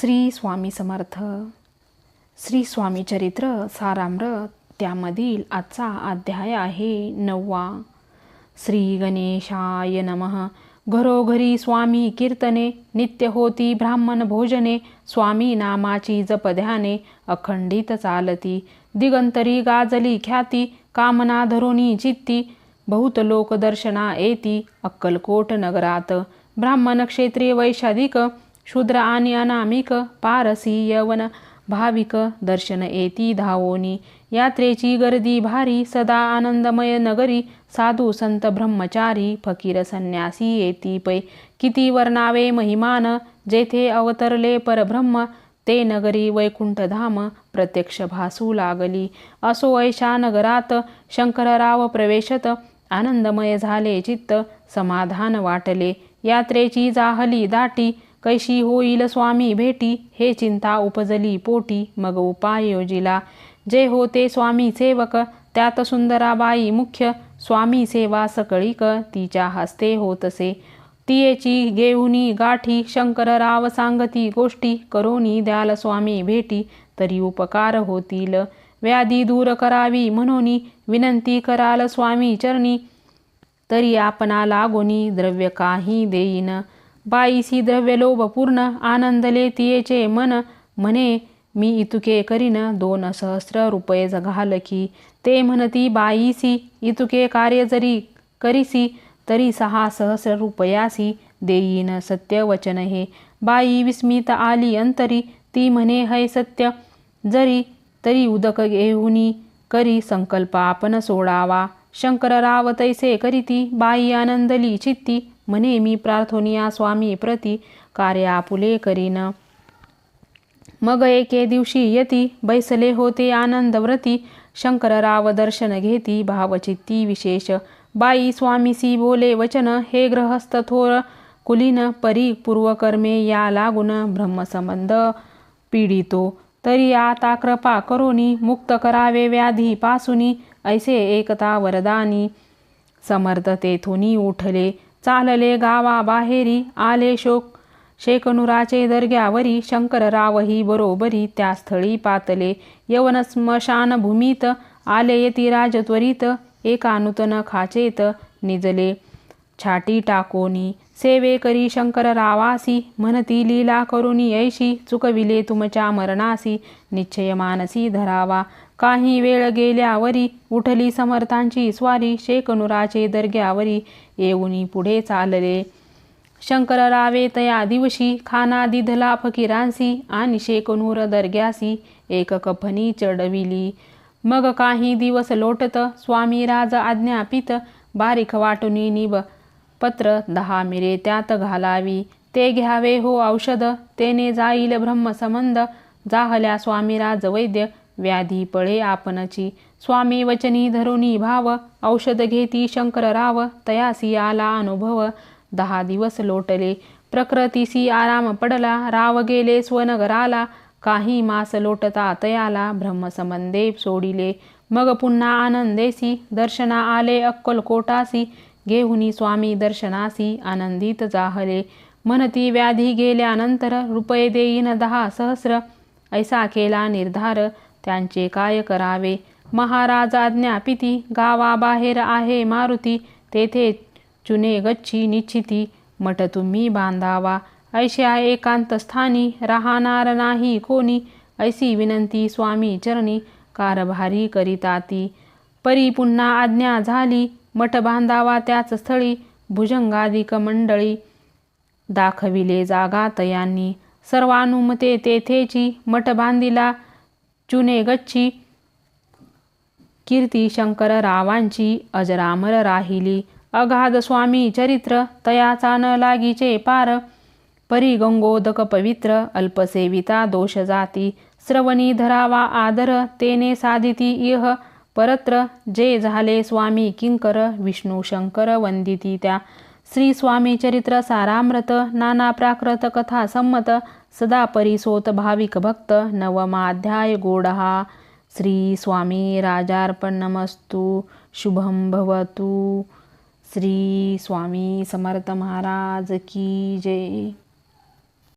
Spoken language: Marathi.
श्री स्वामी समर्थ. श्री स्वामी चरित्र सारामृत. त्यामधील आजचा अध्याय आहे नववा. श्री गणेशाय नमः. घरोघरी स्वामी कीर्तने. नित्य होती ब्राह्मण भोजने. स्वामी नामाची जपध्याने अखंडित चालती. दिगंतरी गाजली ख्याती. कामना धरोनी चित्ती बहुत लोक दर्शना येती अक्कलकोट नगरात. ब्राह्मण क्षेत्रे वैशाधिक. शूद्र आणि अनामिक पारसी यवन भाविक दर्शन येती धावोनी यात्रेची गर्दी भारी सदा आनंदमय नगरी साधू संत ब्रह्मचारी फकीर संन्यासी येती पै किती वर्णावे महिमान जेथे अवतरले परब्रह्म ते नगरी वैकुंठधाम प्रत्यक्ष भासू लागली असो ऐशा नगरात शंकरराव प्रवेशत आनंदमय झाले चित्त समाधान वाटले यात्रेची जाहली दाटी कैशी होईल स्वामी भेटी? हे चिंता उपजली पोटी मग उपाय योजिला. जे होते स्वामी सेवक त्यात सुंदराबाई मुख्य. स्वामी सेवा सकळीक तिच्या हस्ते होतसे. तियेची घेऊनी गाठी शंकरराव सांगती गोष्टी. करोनी द्याल स्वामी भेटी तरी उपकार होतील. व्याधी दूर करावी म्हणून विनंती कराल स्वामी चरणी. तरी आपणा लागोनी द्रव्य काही देईन. बाईसी द्रव्य लोभ पूर्ण आनंदले तियेचे मन म्हणे मी इतुके करीन दोन सहस्र रुपये जगाल की ते म्हणती बाईसी इतुके कार्य जरी करीसी तरी सहा सहस्र रुपयासी देईन सत्य वचन हे बाई विस्मित आली अंतरी ती म्हणे हय सत्य जरी तरी उदक घेऊनी करी संकल्प आपण सोडावा शंकरराव तैसे करीती बाई आनंदली चित्ती म्हणे मी प्रार्थोनिया स्वामी प्रती कार्य आपुले करीन. मग एके दिवशी यती बैसले होते आनंद व्रती. शंकरराव दर्शन घेती भावचित्ती विशेष. बाई स्वामीसी बोले वचन हे ग्रहस्थ थोर कुलीन परी पूर्वकर्मे या लागून ब्रह्मसंबंध पीडितो. तरी आता कृपा करोनी मुक्त करावे व्याधी पासुनी ऐसे एकता वरदानी. समर्थ तेथुनी उठले. चालले गावा बाहेरी आले शोक. शेकनुराचे दर्ग्यावरी शंकररावही बरोबरी त्या स्थळी पातले. यवन स्मशान भूमीत आले येती राजत्वरित एका नूतन खाचेत निजले. छाटी टाकोनी सेवे करी शंकररावासी म्हणती लीला करून ऐशी चुकविले तुमच्या मरणासी निश्चय मानसी धरावा. काही वेळ गेल्यावरी उठली समर्थांची स्वारी शेकनुराचे दर्ग्यावरी येऊनी पुढे चालले. शंकररावे तया दिवशी खाना दिधला फकीरांसी आणि शेकनूर दर्ग्यासी एक कफनी चढविली. मग काही दिवस लोटत स्वामी राज आज्ञापित बारीक वाटुनी निब पत्र दहा मिरे त्यात घालावी. ते घ्यावे हो औषध तेने जाईल ब्रह्मसंबंध. जाहल्या स्वामीराज वैद्य व्याधी पळे आपणची. स्वामी वचनी धरुनी भाव औषध घेती शंकरराव तयासी आला अनुभव. दहा दिवस लोटले प्रकृतीसी आराम पडला. राव गेले स्वनगराला काही मास लोटता तयाला. ब्रह्मसंबंधे सोडिले मग पुन्हा आनंदेसी. दर्शना आले अक्कलकोटासी. घेऊनी स्वामी दर्शनासी आनंदित जाहले. म्हणती व्याधी गेल्यानंतर रुपये देईन दहा सहस्र. ऐसा केला निर्धार त्यांचे काय करावे? महाराज आज्ञापिती गावाबाहेर आहे मारुती. तेथे चुने गच्छी निश्चिती मठ तुम्ही बांधावा. ऐशा एकांत स्थानी राहणार नाही कोणी. ऐसी विनंती स्वामी चरणी कारभारी करीताती. परी पुन्हा आज्ञा झाली मठ बांधावा त्याच स्थळी भुजंगाधिक मंडळी दाखविले जागात यांनी सर्वानुमते तेथेची मठ बांधिला चुने गच्ची कीर्ती शंकर रावांची अजरामर राहिली. अगाध स्वामी चरित्र तयाचा न लागीचे पार. परी गंगोदक पवित्र अल्पसेविता दोष जाती श्रवणी धरावा आदर तेने साधिती इह. परत्र जे झाले स्वामी किंकर विष्णू शंकर वंदिती त्या. श्री स्वामी चरित्र सारामृत नाना प्राकृत कथा संमत सदा परिसोत भाविक भक्त नवमाध्याय गोडहा. श्री स्वामी राजार्पणमस्तु शुभम भवतु. श्री स्वामी समर्थ महाराज की जय.